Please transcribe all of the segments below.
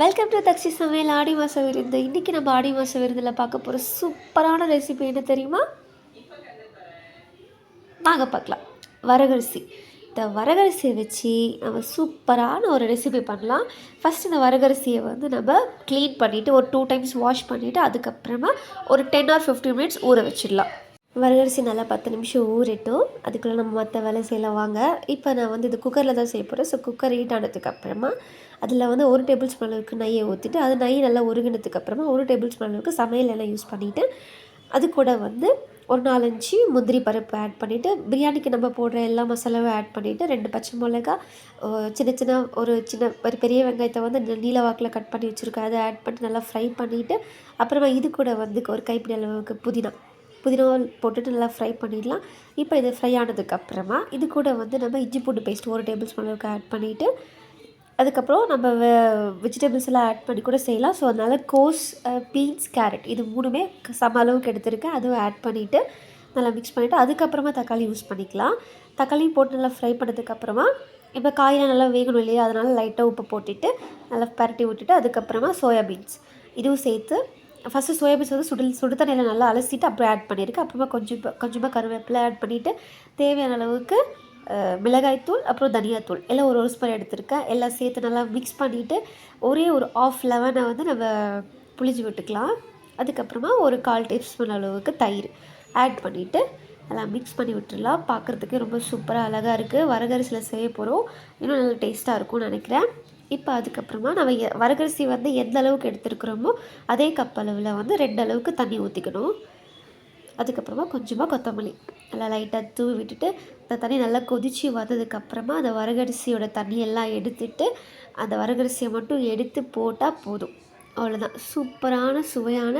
Welcome to Dakshi சமையல் ஆடி மாத விருந்து இன்றைக்கி நம்ம ஆடி மாத விருந்தில் பார்க்க போகிற சூப்பரான ரெசிபி என்ன தெரியுமா? வாங்க பார்க்கலாம். வரகரிசி. இந்த வரகரிசியை வச்சு நம்ம சூப்பரான ஒரு ரெசிபி பண்ணலாம். ஃபஸ்ட் இந்த வரகரிசியை வந்து நம்ம க்ளீன் பண்ணிவிட்டு ஒரு டூ டைம்ஸ் வாஷ் பண்ணிவிட்டு அதுக்கப்புறமா ஒரு டென் ஆர் ஃபிஃப்டீன் மினிட்ஸ் ஊற வச்சிடலாம். வரகரிசி நல்லா பத்து நிமிஷம் ஊறிட்டும். அதுக்குள்ளே நம்ம மற்ற வேலை செய்யலாம். வாங்க. இப்போ நான் வந்து இது குக்கரில் தான் செய்ய போகிறேன் ஸோ குக்கர் ஹீட் ஆனதுக்கு அப்புறமா அதில் வந்து ஒரு டேபிள் ஸ்பூன் அளவுக்கு நெய்யை ஊற்றிட்டு அது நெய் நல்லா உருகினதுக்கு அப்புறமா ஒரு டேபிள் ஸ்பூன் அளவுக்கு சமையல் எல்லாம் யூஸ் பண்ணிவிட்டு அது கூட வந்து ஒரு நாலஞ்சு முந்திரி பருப்பு ஆட் பண்ணிவிட்டு பிரியாணிக்கு நம்ம போடுற எல்லா மசாலாவும் ஆட் பண்ணிவிட்டு ரெண்டு பச்சை மிளகா சின்ன சின்ன ஒரு சின்ன ஒரு பெரிய வெங்காயத்தை வந்து நீல வாக்கில் கட் பண்ணி வச்சுருக்கேன். அதை ஆட் பண்ணி நல்லா ஃப்ரை பண்ணிவிட்டு அப்புறமா இது கூட வந்து ஒரு கைப்பிடி அளவுக்கு புதினா. புதினா போட்டுட்டு நல்லா ஃப்ரை பண்ணிடலாம். இப்போ இது ஃப்ரை ஆனதுக்கப்புறமா இது கூட வந்து நம்ம இஞ்சி பூண்டு பேஸ்ட் ஒரு டேபிள் ஸ்பூன் அளவுக்கு ஆட் பண்ணிவிட்டு அதுக்கப்புறம் நம்ம வெஜிடபிள்ஸ் எல்லாம் ஆட் பண்ணி கூட செய்யலாம். ஸோ அதனால் கோஸ் பீன்ஸ் கேரட் இது மூணுமே சம அளவுக்கு எடுத்துருக்கேன். அதுவும் ஆட் பண்ணிவிட்டு நல்லா மிக்ஸ் பண்ணிவிட்டு அதுக்கப்புறமா தக்காளி யூஸ் பண்ணிக்கலாம். தக்காளியும் போட்டு நல்லா ஃப்ரை பண்ணதுக்கப்புறமா இப்போ காயெல்லாம் நல்லா வேகணும் இல்லையா? அதனால் லைட்டாக உப்பு போட்டுட்டு நல்லா பரட்டி விட்டுட்டு அதுக்கப்புறமா சோயா பீன்ஸ் இதுவும் சேர்த்து ஃபஸ்ட்டு சோயாபீன்ஸ் வந்து சுடு சுடு தண்ணியில் நல்லா அலசிட்டு அப்புறம் ஆட் பண்ணியிருக்கேன் அப்புறமா கொஞ்சம் கொஞ்சமாக கருவேப்பிலை ஆட் பண்ணிவிட்டு தேவையான அளவுக்கு மிளகாய்த்தூள் அப்புறம் தனியாத்தூள். எல்லாம் ஒரு ஒரு ஸ்பூன் எடுத்திருக்கேன். எல்லாம் சேர்த்து நல்லா மிக்ஸ் பண்ணிவிட்டு ஒரே ஒரு ஆஃப் லெவனை வந்து நம்ம புளிஞ்சு விட்டுக்கலாம். அதுக்கப்புறமா ஒரு கால் டீஸ்பூன் அளவுக்கு தயிர் ஆட் பண்ணிவிட்டு எல்லாம் மிக்ஸ் பண்ணி விட்டுடலாம். பார்க்குறதுக்கு ரொம்ப சூப்பராக அழகாக இருக்குது வரகரிசியில் செய்ய போகிறோம் இன்னும் நல்லா டேஸ்ட்டாக இருக்கும்னு நினைக்கிறேன். இப்போ அதுக்கப்புறமா நம்ம எ- வரகரிசி வந்து எந்த அளவுக்கு எடுத்துருக்குறோமோ அதே கப் அளவில் வந்து ரெண்டு அளவுக்கு தண்ணி ஊற்றிக்கணும் அதுக்கப்புறமா கொஞ்சமாக கொத்தமல்லி. நல்லா லைட்டாக தூவி விட்டுட்டு அந்த தண்ணி நல்லா கொதித்து வந்ததுக்கப்புறமா அந்த வரகரிசியோட தண்ணியெல்லாம் எடுத்துட்டு அந்த வரகரிசியை மட்டும் எடுத்து போட்டால் போதும். அவ்வளோதான் சூப்பரான சுவையான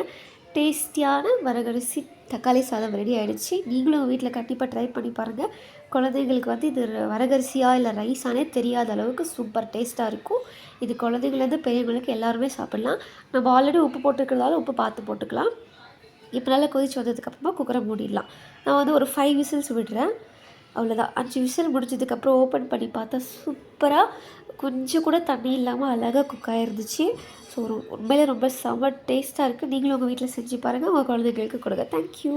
டேஸ்டியான வரகரிசி தக்காளி சாதம் ரெடி ஆகிடுச்சு நீங்களும் வீட்டில் கண்டிப்பாக ட்ரை பண்ணி பாருங்கள் குழந்தைங்களுக்கு வந்து இது வரகரிசியாக இல்லை ரைஸானே தெரியாத அளவுக்கு சூப்பர் டேஸ்ட்டாக இருக்கும். இது குழந்தைங்களேருந்து பெரியவங்களுக்கு எல்லாருமே சாப்பிட்லாம். நம்ம ஆல்ரெடி உப்பு போட்டுருக்கிறதால உப்பு பார்த்து போட்டுக்கலாம். இப்போ நல்லா கொதிச்சு வந்ததுக்கப்புறமா குக்கரை மூடிடலாம். நான் வந்து ஒரு ஃபைவ் விசில்ஸ் விடுறேன். அவ்வளோதான் அஞ்சு விசில் முடிஞ்சதுக்கப்புறம் ஓப்பன் பண்ணி பார்த்தா சூப்பராக கொஞ்சம் கூட தண்ணி இல்லாமல் அழகாக குக் ஆயிருந்துச்சு. ஸோ உண்மையிலே ரொம்ப செம்ம டேஸ்ட்டாக இருக்குது நீங்களும் உங்கள் வீட்டில் செஞ்சு பாருங்கள் உங்கள் குழந்தைங்களுக்கு கொடுங்க. தேங்க்யூ